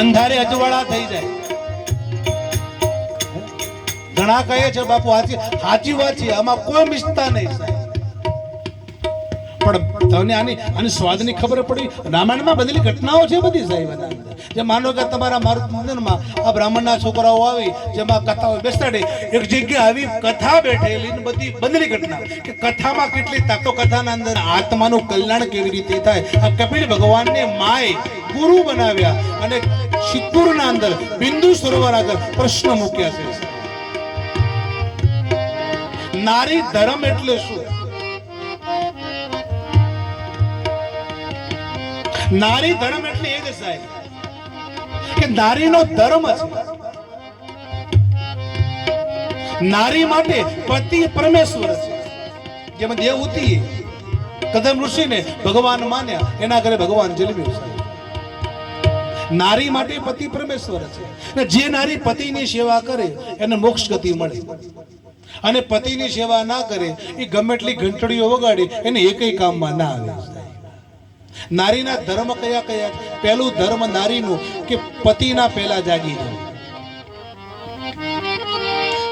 અંધારે અજવાળા થઈ જાય. ઘણા કહે છે, બાપુ સાચી સાચી વાત છે, આમાં કોઈ મિસ્તા નહીં, સાહેબ. પણ તમને આની આની સ્વાદની ખબર પડી? રામાયણમાં બધી ઘટનાઓ છે બધી, સાહેબ. જે માનો કે તમારા મારુત મંદિરમાં આ બ્રાહ્મણના છોકરાઓ આવી, જેમાં કથાઓ બેસાડે, એક જગ્યા આવી કથા બેઠેલી બધી બનેલી ઘટના. કે કથામાં કેટલી તાકો કથાના અંદર આત્માનું કલ્યાણ કેવી રીતે થાય? આ કપિલ ભગવાનને માએ ગુરુ બનાવ્યા અને સિદ્ધપુરના અંદર બિંદુ સરોવર આગળ પ્રશ્ન મૂક્યા છે. નારી ધર્મ એટલે શું? નારી ધર્મ એટલે એ જ સાહેબ. કે નારીનો ધર્મ છે. નારી માટે પતિ પરમેશ્વર છે. જેમ દેવહૂતિ કદમ ઋષિને ભગવાન માન્યા. એના ઘરે ભગવાન જન્મ્યું નારી માટે પતિ પરમેશ્વર છે. અને જે નારી પતિની સેવા કરે, એને મોક્ષ ગતિ મળે. અને પતિની સેવા ના કરે, એ ગમે એટલી ઘંટડીઓ વગાડે, એને એકય કામમાં ના આવે. નારીના ધર્મ કયા કયા પહેલું ધર્મ નારીનું કે પતિના પહેલા જાગી જવું?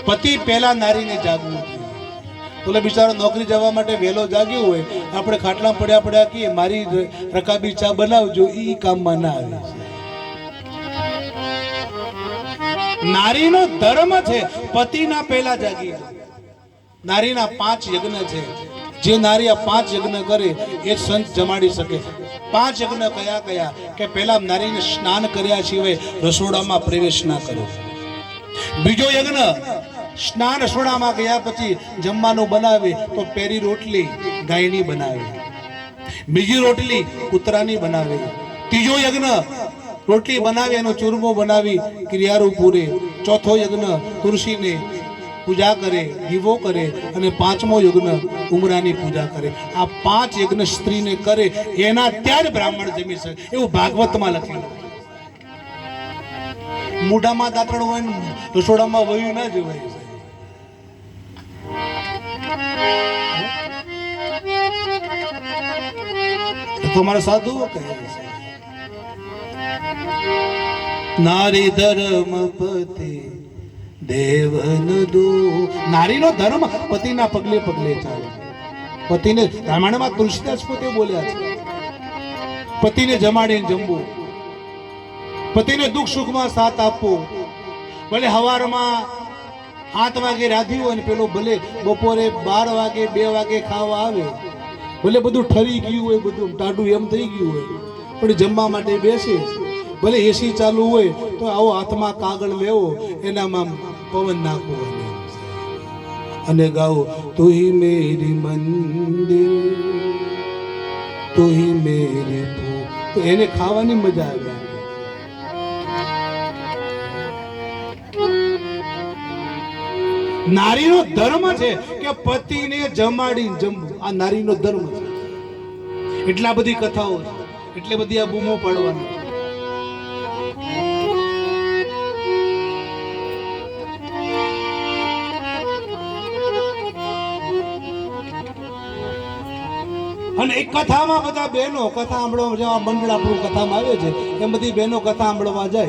પતિ પહેલા નારીને જાગવું જોઈએ. બિચારો નોકરી જવા માટે વહેલો જાગ્યો હોય, આપણે ખાટલા પડ્યા પડ્યા કહીએ, મારી રકાબી ચા બનાવજો એ કામમાં ના આવે. નારીનો ધર્મ છે, પતિના પહેલા જાગી નારીના પાંચ યજ્ઞ છે. જે નારી આ પાંચ યજ્ઞ કરે, એ સંત જમાડી શકે. પાંચ યજ્ઞ કયા કયા? કે પહેલા નારીને સ્નાન કર્યા સિવાય રસોડામાં પ્રવેશ ના કરો બીજો યજ્ઞ, સ્નાન રસોડામાં ગયા પછી જમવાનું બનાવે, તો પહેરી રોટલી ગાયની બનાવે. બીજી રોટલી કૂતરાની બનાવે. ત્રીજો યજ્ઞ, રોટલી બનાવી એનો ચૂરમો બનાવી ક્રિયારું પૂરે ચોથો યજ્ઞ, તુલસીને પૂજા કરે, દીવો કરે અને પાંચમો યજ્ઞ ઉમરાની પૂજા કરે. આ પાંચ યજ્ઞ સ્ત્રીને કરે, એના ત્યાં બ્રાહ્મણ જમી શકે. એવું ભાગવતમાં લખેલું મોઢામાં દાંતણ હોય ને, રસોડામાં વયું ના જવાય. તો મારા સાધુઓ કહે છે. નારી ધર્મ પતિ દેવન દો નારીનો ધર્મ પતિના પગલે પગલે ચાલે. પતિને રામાયણમાં તુલસીદાસ પોતે બોલ્યા છે. પતિને જમાડીને જમવું પતિને દુઃખ સુખમાં સાથ આપવો. ભલે હવારમાં આઠ વાગે રાધી હોય ને પેલો ભલે બપોરે બાર વાગે, બે વાગે ખાવા આવે. ભલે બધું ઠરી ગયું હોય, બધું ટાડું એમ થઈ ગયું હોય, પણ જમવા માટે બેસે. ભલે એસી ચાલુ હોય, તો આવો હાથમાં કાગળ લેવો. એનામાં પવન નાખો અને ગાઓ તું મેરી મંદિર તું મેરી તો એને ખાવાની મજા આવે. નારીનો ધર્મ છે કે પતિને જમાડીને જમવું. આ નારીનો ધર્મ છે. એટલા બધી કથાઓ છે. એટલે બધી આ બૂમો પાડવાની. અને એક કથામાં બધા બહેનો, કથા સાંભળવા જેવા મંડળ આપણું કથામાં આવે છે, એમ બધી બહેનો કથા સાંભળવા જાય.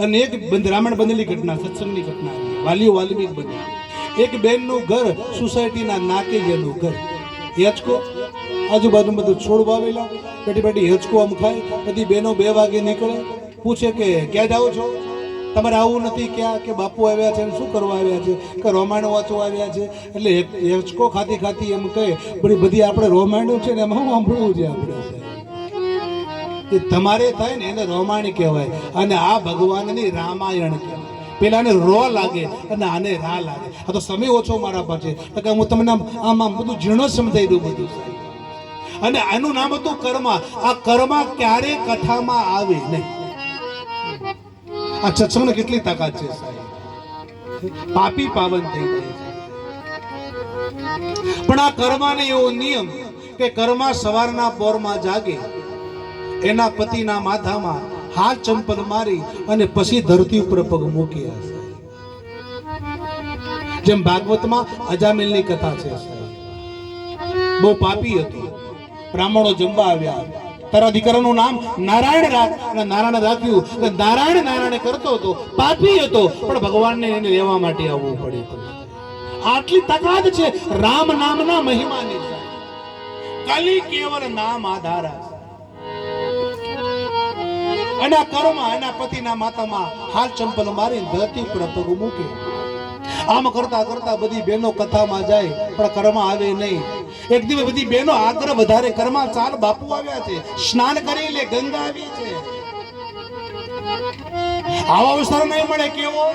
અને એક રામાયણ બનેલી ઘટના, સત્સંગની ઘટના વાલીઓ વાલ્મીક બની. એક બેનનું ઘર સોસાયટીના નાકે ગયેલું ઘર. હેચકો આજુબાજુ બધું છોડ વાવેલા. પેટી પેટી હેચકો આમ ખાય. બધી બહેનો બે વાગે નીકળે. પૂછે કે, ક્યાં જાઓ છો? તમારે આવું નથી ક્યાં કે બાપુ આવ્યા છે શું કરવા આવ્યા છે? કે રોમાયણ વાંચવા આવ્યા છે? એટલે હેચકો ખાતી ખાતી એમ કહે પણ બધી આપણે રોમાયણ છે ને એમાં સાંભળવું છે આપણે એ તમારે થાય ને એને રોમાયણ કહેવાય અને આ ભગવાનની રામાયણ કહેવાય. પેલાને રો લાગે અને આને રા લાગે. આ તો સમય ઓછો મારા પાસે કે હું તમને આમ આમ બધું ઝીણો જ સમજાઈ દઉં બધું અને આનું નામ હતું કર્મા. આ કર્મા ક્યારે કથામાં આવે નહીં. આ સત્સંગને કેટલી તાકાત છે, સાહેબ? પાપી પાવન થઈ જાય છે. પણ આ કર્માને એવો નિયમ કે કર્મા સવારના પોરમાં જાગે, એના પતિના માથામાં હાથ ચંપલ મારી અને પછી ધરતી ઉપર પગ મૂક્યા જેમ ભાગવતમાં અજામિલની કથા છે બહુ પાપી હતો. બ્રાહ્મણો જમવા આવ્યા. તારા દીકરાનું નામ નારાયણ રાખ અને નારાયણ રાખ્યું. એટલે નારાયણ નારાયણ કરતો હતો, પાપી હતો, પણ ભગવાનને એને લેવા માટે આવવું પડ્યું આટલી તાકાત છે, રામ નામના મહિમાની કલી કેવલ નામ આધારા એના કર્મમાં એના પતિના માતામાં હાલ ચંપલ મારી ધરતી પર પગ મૂકે. આમ કરતા કરતા બધી બહેનો કથામાં જાય, પણ કર્મ આવે નહીં. એક દિવસ બધી બેનો આગ્રહ વધારે કરમા ચાલ બાપુ આવ્યા છે, સ્નાન કરી લે, ગંગા આવી છે. આવા અવસર નહીં મળે કેવો?